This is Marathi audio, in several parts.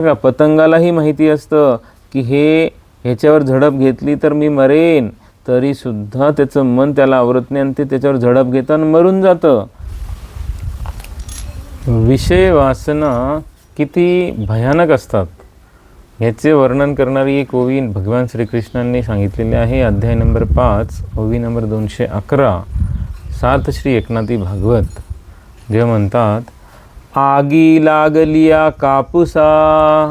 बघा पतंगालाही माहिती असतं की हे ह्याच्यावर झडप घेतली तर मी मरेन. तरी सुद्धा त्याचं मन त्याला आवरत नाही आणि ते त्याच्यावर झडप घेताना मरून जातं. विषय वासना किती भयानक असतात. ह्याचे वर्णन करणारी एक ओवी भगवान श्रीकृष्णांनी सांगितलेली आहे. अध्याय नंबर पाच ओवी नंबर दोनशे अकरा. सात श्री एकनाथी भागवत. जे म्हणतात आगी लागलिया कापुसा.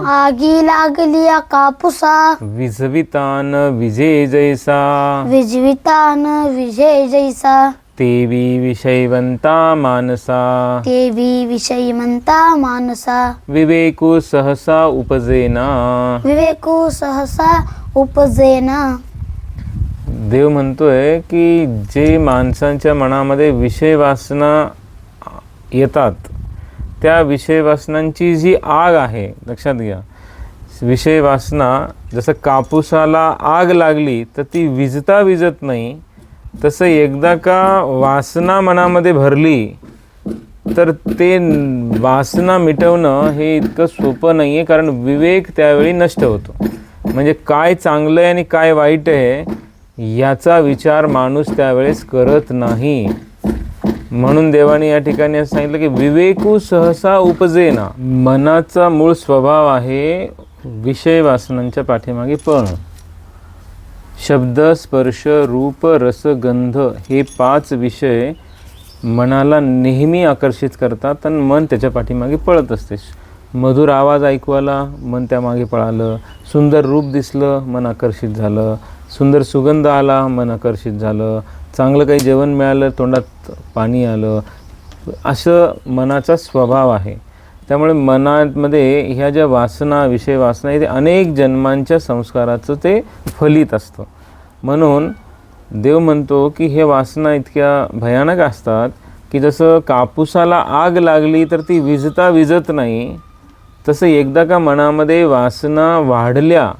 आगी लागलिया कापुसा. विझवितान विजय जैसा. विजवितान विजय जैसा. तेवी विषयवंता मानसा. देवी विषयी म्हणता मानसा. विवेको सहसा उपजेना. विवेको सहसा उपजेना. देव म्हणतोय की जे माणसांच्या मनामध्ये विषय वासना येतात त्या विषयवासनांची जी आग आहे लक्षात घ्या. विषयवासना जसं कापूसाला आग लागली तर ती विजता विजत नाही. तसं एकदा का वासना मनामध्ये भरली तर ते वासना मिटवणं हे इतकं सोपं नाही आहे कारण विवेक त्यावेळी नष्ट होतो. म्हणजे काय चांगलं आहे आणि काय वाईट आहे याचा विचार माणूस त्यावेळेस करत नाही. म्हणून देवाने या ठिकाणी असं सांगितलं की विवेकू सहसा उपजेना. मनाचा मूळ स्वभाव आहे विषय वासनांच्या पाठीमागे पळणं. शब्द स्पर्श रूप रस गंध हे पाच विषय मनाला नेहमी आकर्षित करतात आणि मन त्याच्या पाठीमागे पळत असते. मधुर आवाज ऐकू आला मन त्यामागे पळालं. सुंदर रूप दिसलं मन आकर्षित झालं. सुंदर सुगंध आला मन आकर्षित झालं. चांगलं काही जेवण मिळालं तोंडात पाणी आलं. असं मनाचा स्वभाव आहे. त्यामुळे मनामध्ये ह्या ज्या वासना विषय वासना आहे ते अनेक जन्मांच्या संस्काराचं ते फलित असतं. म्हणून देव म्हणतो की हे वासना इतक्या भयानक असतात की जसं कापूसाला आग लागली तर ती विजता विजत नाही तसं एकदा का मनामध्ये वासना वाढल्या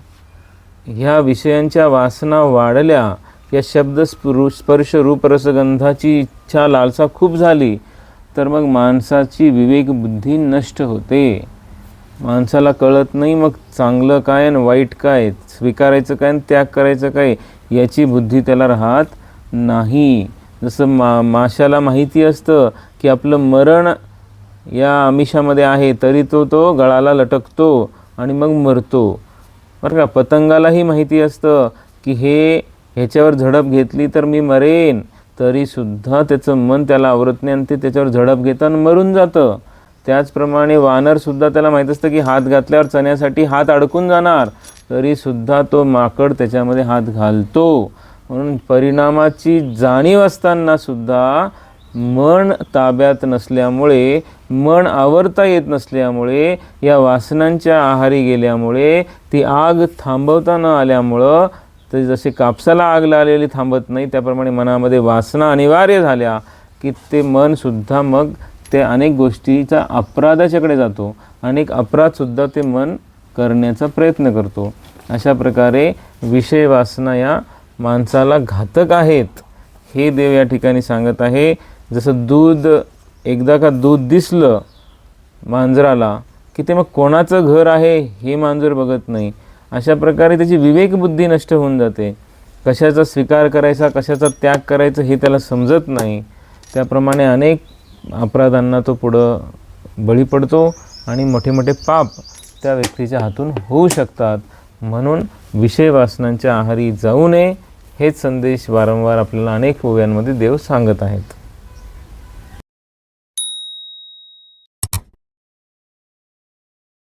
ह्या विषयांच्या वासना वाढल्या. या शब्द स्पर्श रूपरसगंधाची इच्छा लालसा खूप झाली. तर मग माणसाची विवेकबुद्धी नष्ट होते. माणसाला कळत नाही मग चांगलं काय आणि वाईट काय स्वीकारायचं काय आणि त्याग करायचं काय याची बुद्धी त्याला राहत नाही. जसं मा माशाला माहिती असतं की आपलं मरण या आमिषामध्ये आहे तरी तो तो गळाला लटकतो आणि मग मरतो. बरं का पतंगालाही माहिती असतं की हे ह्याच्यावर झडप घेतली तर मी मरेन तरीसुद्धा त्याचं मन त्याला आवरत नाही आणि ते त्याच्यावर झडप घेतं आणि मरून जातं. त्याचप्रमाणे वानरसुद्धा त्याला माहीत असतं की हात घातल्यावर चण्यासाठी हात अडकून जाणार तरीसुद्धा तो माकड त्याच्यामध्ये हात घालतो. म्हणून परिणामाची जाणीव असतानासुद्धा मन ताब्यात नसल्यामुळे मन आवरता येत नसल्यामुळे या वासनांच्या आहारी गेल्यामुळे ती आग थांबवता न आल्यामुळं तर जसे कापसाला आग लागलेली थांबत नाही त्याप्रमाणे मनामध्ये वासना अनिवार्य झाल्या की ते मनसुद्धा मग ते अनेक गोष्टीचा अपराधाच्याकडे जातो. अनेक अपराधसुद्धा ते मन करण्याचा प्रयत्न करतो. अशा प्रकारे विषय वासना या माणसाला घातक आहेत. हे देव या ठिकाणी सांगत आहे. जसं दूध एकदा का दूध दिसलं मांजराला की ते मग कोणाचं घर आहे हे मांजर बघत नाही. अशा प्रकारे त्याची विवेकबुद्धी नष्ट होऊन जाते. कशाचा स्वीकार करायचा कशाचा त्याग करायचं हे त्याला समजत नाही. त्याप्रमाणे अनेक अपराधांना तो पुढं बळी पडतो आणि मोठे मोठे पाप त्या व्यक्तीच्या हातून होऊ शकतात. म्हणून विषय वासनांच्या आहारी जाऊ नये हेच संदेश वारंवार आपल्याला अनेक ओव्यांमध्ये देव सांगत आहेत.